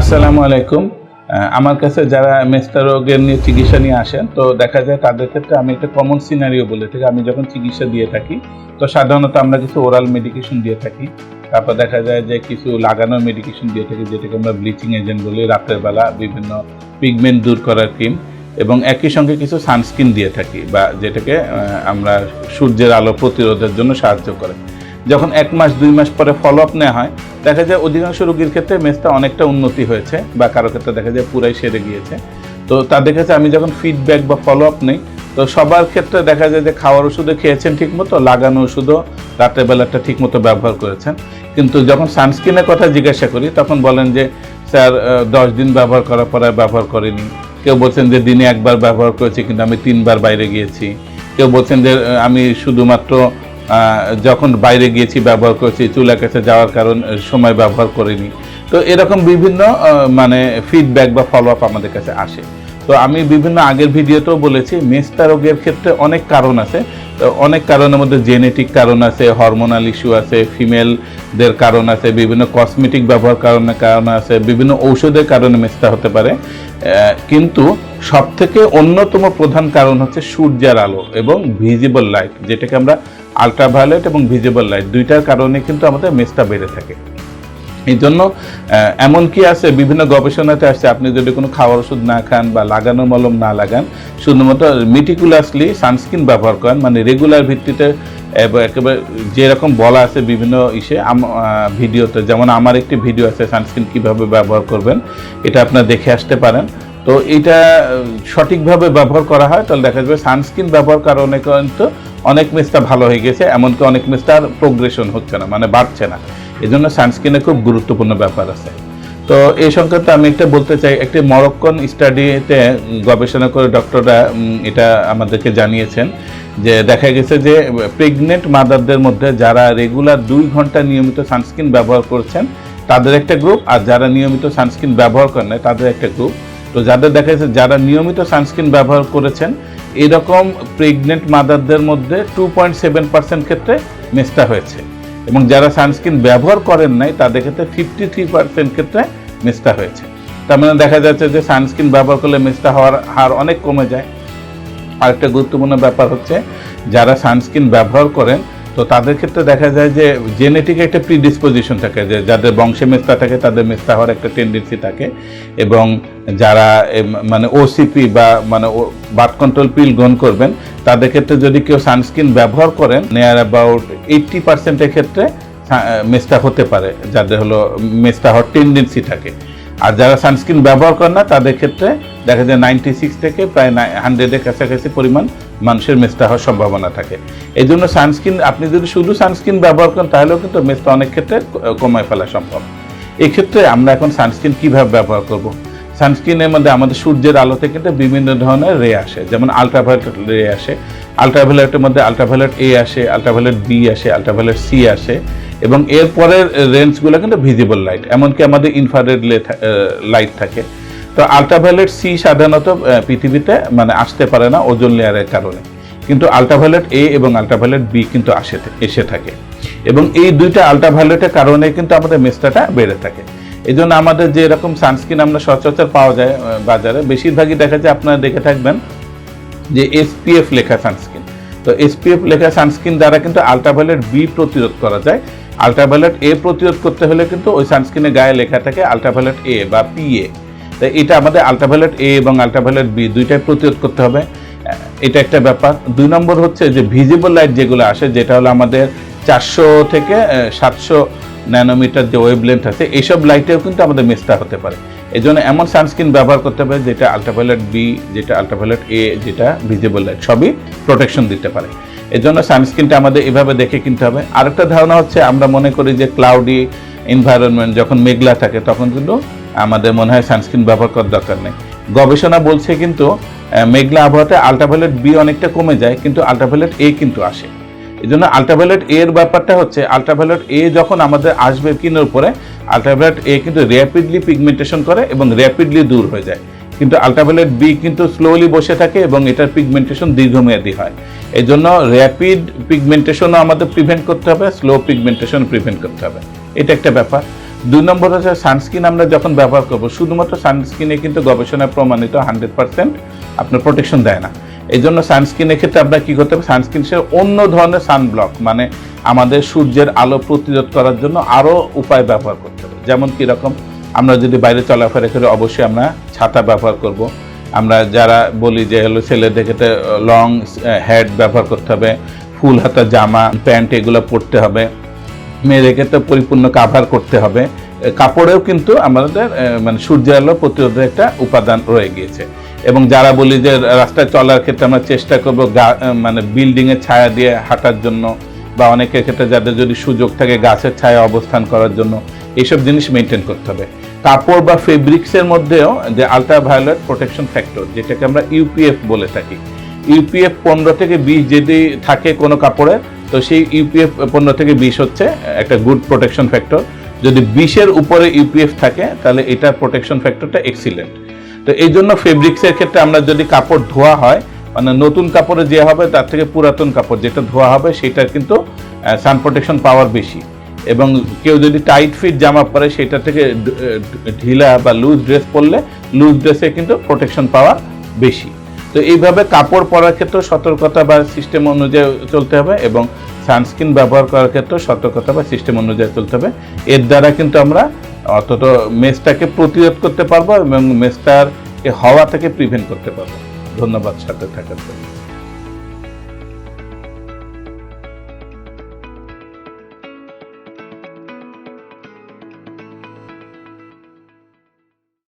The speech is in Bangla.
আসসালামু আলাইকুম। আমার কাছে যারা মেস্তা রোগের নিয়ে চিকিৎসা নিয়ে আসেন, তো দেখা যায় তাদের ক্ষেত্রে আমি একটা কমন সিনারিও বলে থাকি। আমি যখন চিকিৎসা দিয়ে থাকি, তো সাধারণত আমরা কিছু ওরাল মেডিকেশন দিয়ে থাকি। তারপর দেখা যায় যে কিছু লাগানো মেডিকেশন দিয়ে থাকি, যেটাকে আমরা ব্লিচিং এজেন্ট বলি, রাতের বেলা বিভিন্ন পিগমেন্ট দূর করার ক্রিম এবং একই সঙ্গে কিছু সানস্ক্রিন দিয়ে থাকি, বা যেটাকে আমরা সূর্যের আলো প্রতিরোধের জন্য সাহায্য করে। যখন এক মাস, দুই মাস পরে ফলো আপ নেওয়া হয়, দেখা যায় অধিকাংশ রোগীর ক্ষেত্রে মেসটা অনেকটা উন্নতি হয়েছে বা কারও ক্ষেত্রে দেখা যায় পুরাই সেরে গিয়েছে। তো তাদের কাছে আমি যখন ফিডব্যাক বা ফলো আপ নেই, তো সবার ক্ষেত্রে দেখা যায় যে খাওয়ার ওষুধে খেয়েছেন ঠিকমতো, লাগানো ওষুধও রাতের বেলাটা ঠিকমতো ব্যবহার করেছেন। কিন্তু যখন সানস্ক্রিনের কথা জিজ্ঞাসা করি, তখন বলেন যে, স্যার দশ দিন ব্যবহার করার পরে ব্যবহার করেনি। কেউ বলছেন যে, দিনে একবার ব্যবহার করেছি, কিন্তু আমি তিনবার বাইরে গিয়েছি। কেউ বলছেন যে, আমি শুধুমাত্র যখন বাইরে গিয়েছি, ব্যবহার করেছি চুলা কাছে যাওয়ার কারণ সময় ব্যবহার করিনি। তো এরকম বিভিন্ন মানে ফিডব্যাক বা ফলো আপ আমাদের কাছে আসে। তো আমি বিভিন্ন আগের ভিডিওতেও বলেছি মেস্তা রোগের ক্ষেত্রে অনেক কারণ আছে। অনেক কারণের মধ্যে জেনেটিক কারণ আছে হরমোনাল ইস্যু আছে ফিমেলদের কারণ আছে, বিভিন্ন কসমেটিক ব্যবহার কারণে কারণ আছে, বিভিন্ন ঔষধের কারণে মেস্তা হতে পারে। কিন্তু সব থেকে অন্যতম প্রধান কারণ হচ্ছে সূর্যের আলো এবং ভিজিবল লাইট যেটাকে আমরা আলট্রাভায়োলেট এবং ভিজিবল লাইট দুইটার কারণে কিন্তু আমাদের মেস্তা বেড়ে থাকে। এই জন্য এমন কি আছে, বিভিন্ন গবেষণাতে আসছে, আপনি যদি কোনো খাওয়ার ওষুধ না খান বা লাগানো মলম না লাগান, শুধুমাত্র মিটিকুলাসলি সানস্ক্রিন ব্যবহার করেন মানে রেগুলার ভিত্তিতে একেবারে যেরকম বলা আছে বিভিন্ন ইসে ভিডিওতে, যেমন আমার একটি ভিডিও আছে সানস্ক্রিন কীভাবে ব্যবহার করবেন, এটা আপনার দেখে আসতে পারেন। তো এটা সঠিকভাবে ব্যবহার করা হয়। তাহলে দেখা যাবে সানস্ক্রিন ব্যবহার কারণে কিন্তু অনেক মেসটা ভালো হয়ে গেছে, এমনকি অনেক মেসটার প্রোগ্রেশন হচ্ছে না মানে বাড়ছে না। এই জন্য সানস্ক্রিনে খুব গুরুত্বপূর্ণ ব্যাপার আছে। তো এই সংক্রান্ত আমি একটা বলতে চাই, একটি মরক্কন স্টাডিতে গবেষণা করে ডক্টররা এটা আমাদেরকে জানিয়েছেন যে দেখা গেছে যে প্রেগনেন্ট মাদারদের মধ্যে যারা রেগুলার দুই ঘণ্টা নিয়মিত সানস্ক্রিন ব্যবহার করছেন, তাদের একটা গ্রুপ আর যারা নিয়মিত সানস্ক্রিন ব্যবহার করেন তাদের একটা গ্রুপ তো যাদের দেখা যাচ্ছে যারা নিয়মিত সানস্ক্রিন ব্যবহার করেছেন, এরকম প্রেগনেন্ট মাদারদের মধ্যে টু পয়েন্ট সেভেন পার্সেন্ট ক্ষেত্রে মেস্টা হয়েছে। এবং যারা সানস্ক্রিন ব্যবহার করেন নাই, তাদের ক্ষেত্রে ফিফটি থ্রি পার্সেন্ট ক্ষেত্রে মেস্টা হয়েছে। তার মানে দেখা যাচ্ছে যে সানস্ক্রিন ব্যবহার করলে মেস্টা হওয়ার হার অনেক কমে যায়। আরেকটা গুরুত্বপূর্ণ ব্যাপার হচ্ছে, যারা সানস্ক্রিন ব্যবহার করেন তো তাদের ক্ষেত্রে দেখা যায় যে জেনেটিক একটা প্রিডিসপোজিশন থাকে, যে যাদের বংশে মেস্তা থাকে, তাদের মেস্তা হওয়ার একটা টেন্ডেন্সি থাকে এবং যারা মানে ওসিপি বা মানে বার্থ কন্ট্রোল পিল গ্রহণ করবেন, তাদের ক্ষেত্রে যদি কেউ সানস্ক্রিন ব্যবহার করেন নেয়ার অ্যাবাউট এইট্টি পার্সেন্টের ক্ষেত্রে মেস্টা হতে পারে, যাদের হলো মেস্টা হওয়ার টেন্ডেন্সি থাকে। আর যারা সানস্ক্রিন ব্যবহার করেন না, তাদের ক্ষেত্রে দেখা যায় নাইনটি সিক্স থেকে প্রায় হান্ড্রেডের কাছাকাছি পরিমাণ মানুষের মেস্টা হওয়ার সম্ভাবনা থাকে। এই জন্য সানস্ক্রিন আপনি যদি শুধু সানস্ক্রিন ব্যবহার করেন, তাহলেও কিন্তু মেস্টা অনেক ক্ষেত্রে কমায় ফেলা সম্ভব। এক্ষেত্রে আমরা এখন সানস্ক্রিন কীভাবে ব্যবহার করব? সানস্ক্রিনের মধ্যে আমাদের সূর্যের আলোতে কিন্তু বিভিন্ন ধরনের রে আসে, যেমন আলট্রাভায়োলেট রে আসে। আলট্রাভায়োলেটের মধ্যে আলট্রাভায়োলেট এ আসে আলট্রাভায়োলেট বি আসে আলট্রাভায়োলেট সি আসে, এবং এরপরের রেঞ্জগুলো কিন্তু ভিজিবল লাইট এমনকি আমাদের ইনফ্রারেড লাইট থাকে। তো আলট্রাভায়োলেট সি সাধারণত পৃথিবীতে মানে আসতে পারে না ওজন লেয়ারের কারণে। কিন্তু আলট্রাভায়োলেট এ এবং আলট্রাভায়োলেট বি কিন্তু আসে, এসে থাকে। এবং এই দুইটা আলট্রাভায়োলেটের কারণে কিন্তু আমাদের মেস্টাটা বেড়ে থাকে। এই জন্য আমাদের যে এরকম সানস্ক্রিন আমরা সচরাচর পাওয়া যায় বাজারে, বেশিরভাগই দেখা যায়, আপনারা দেখে থাকবেন যে এসপিএফ লেখা সানস্ক্রিন তো এসপিএফ লেখা সানস্ক্রিন দ্বারা কিন্তু আলট্রাভায়োলেট বি প্রতিরোধ করা যায়। আলট্রাভায়োলেট এ প্রতিরোধ করতে হলে কিন্তু ওই সানস্ক্রিনে গায়ে লেখা থাকে আলট্রাভায়োলেট এ বা পিএ তো এটা আমাদের আলট্রাভায়োলেট এ এবং আলট্রাভায়োলেট বি দুইটাই প্রতিরোধ করতে হবে। এটা একটা ব্যাপার। দুই নম্বর হচ্ছে যে ভিজিবল লাইট যেগুলো আসে, যেটা হলো আমাদের চারশো থেকে সাতশো ন্যানোমিটার যে ওয়েবলেন্থ আছে এইসব লাইটেও কিন্তু আমাদের মেস্তা হতে পারে। এই জন্য এমন সানস্ক্রিন ব্যবহার করতে হবে যেটা আলট্রাভায়োলেট বি যেটা আলট্রাভায়োলেট এ যেটা ভিজিবল লাইট সবই প্রোটেকশন দিতে পারে। এই জন্য সানস্ক্রিনটা আমাদের এভাবে দেখে কিনতে হবে। আরেকটা ধারণা হচ্ছে আমরা মনে করি যে ক্লাউডি এনভায়রনমেন্ট যখন মেঘলা থাকে, তখন কিন্তু আমাদের মনে হয় সানস্ক্রিন ব্যবহার করার দরকার নেই। গবেষণা বলছে কিন্তু মেঘলা আবহাওয়াতে আলট্রাভায়োলেট বি অনেকটা কমে যায়, কিন্তু আলট্রাভায়োলেট এ কিন্তু আসে। এই জন্য আলট্রাভায়োলেট এর ব্যাপারটা হচ্ছে আলট্রাভায়োলেট এ যখন আমাদের আসবে স্কিনের উপরে আলট্রাভায়োলেট এ কিন্তু র্যাপিডলি পিগমেন্টেশন করে এবং র্যাপিডলি দূর হয়ে যায়। কিন্তু আলট্রাভায়োলেট বি কিন্তু স্লোলি বসে থাকে এবং এটার পিগমেন্টেশন দীর্ঘমেয়াদী হয়। এই জন্য র্যাপিড পিগমেন্টেশনও আমাদের প্রিভেন্ট করতে হবে স্লো পিগমেন্টেশন প্রিভেন্ট করতে হবে। এটা একটা ব্যাপার। দুই নম্বর হচ্ছে সানস্ক্রিন আমরা যখন ব্যবহার করব, শুধুমাত্র সানস্ক্রিনে কিন্তু গবেষণায় প্রমাণিত হান্ড্রেড পার্সেন্ট আপনার প্রোটেকশন দেয় না। এই জন্য সানস্ক্রিনের ক্ষেত্রে আপনার কী করতে হবে? সানস্ক্রিন সে অন্য ধরনের সানব্লক মানে আমাদের সূর্যের আলো প্রতিরোধ করার জন্য আরও উপায় ব্যবহার করতে হবে। যেমন কীরকম আমরা যদি বাইরে চলাফেরা করি, অবশ্যই আমরা ছাতা ব্যবহার করব। আমরা যারা বলি যে হলো ছেলেদের ক্ষেত্রে লং হেড ব্যবহার করতে হবে, ফুল হাতা জামা, প্যান্ট এগুলো পরতে হবে। মেয়েদের ক্ষেত্রে পরিপূর্ণ কাভার করতে হবে। কাপড়েও কিন্তু আমাদের মানে সূর্যের আলো প্রতিরোধের একটা উপাদান রয়ে গিয়েছে। এবং যারা বলি যে রাস্তায় চলার ক্ষেত্রে আমরা চেষ্টা করব মানে বিল্ডিংয়ের ছায়া দিয়ে হাঁটার জন্য বা অনেকের ক্ষেত্রে যাদের যদি সুযোগ থাকে গাছের ছায়া অবস্থান করার জন্য এইসব জিনিস মেনটেন করতে হবে। কাপড় বা ফেব্রিক্সের মধ্যেও যে আলট্রাভায়োলেট প্রোটেকশন ফ্যাক্টর যেটাকে আমরা ইউপিএফ বলে থাকি ইউপিএফ পনেরো থেকে বিশ যদি থাকে কোনো কাপড়ের তো সেই ইউপিএফ পনেরো থেকে বিশ হচ্ছে, একটা গুড প্রোটেকশন ফ্যাক্টর। যদি বিশের উপরে ইউপিএফ থাকে, তাহলে এটার প্রোটেকশন ফ্যাক্টরটা এক্সিলেন্ট তো এই জন্য ফেব্রিক্সের ক্ষেত্রে আমরা যদি কাপড় ধোয়া হয় মানে নতুন কাপড়ে যে হবে, তার থেকে পুরাতন কাপড় যেটা ধোয়া হবে সেটার কিন্তু সান প্রোটেকশন পাওয়ার বেশি। এবং কেউ যদি টাইট ফিট জামা পরে, সেটা থেকে ঢিলা বা লুজ ড্রেস পরলে লুজ ড্রেসে কিন্তু প্রোটেকশন পাওয়ার বেশি। তো এইভাবে কাপড় পরার ক্ষেত্রে সতর্কতা বা সিস্টেম অনুযায়ী চলতে হবে এবং সানস্ক্রিন ব্যবহার করার ক্ষেত্রে সতর্কতা বা সিস্টেম অনুযায়ী চলতে হবে। এর দ্বারা কিন্তু আমরা অন্তত মেসটাকে প্রতিরোধ করতে পারব এবং মেসটার হওয়া থেকে প্রিভেন্ট করতে পারব। ধন্যবাদ সাথে থাকার জন্য।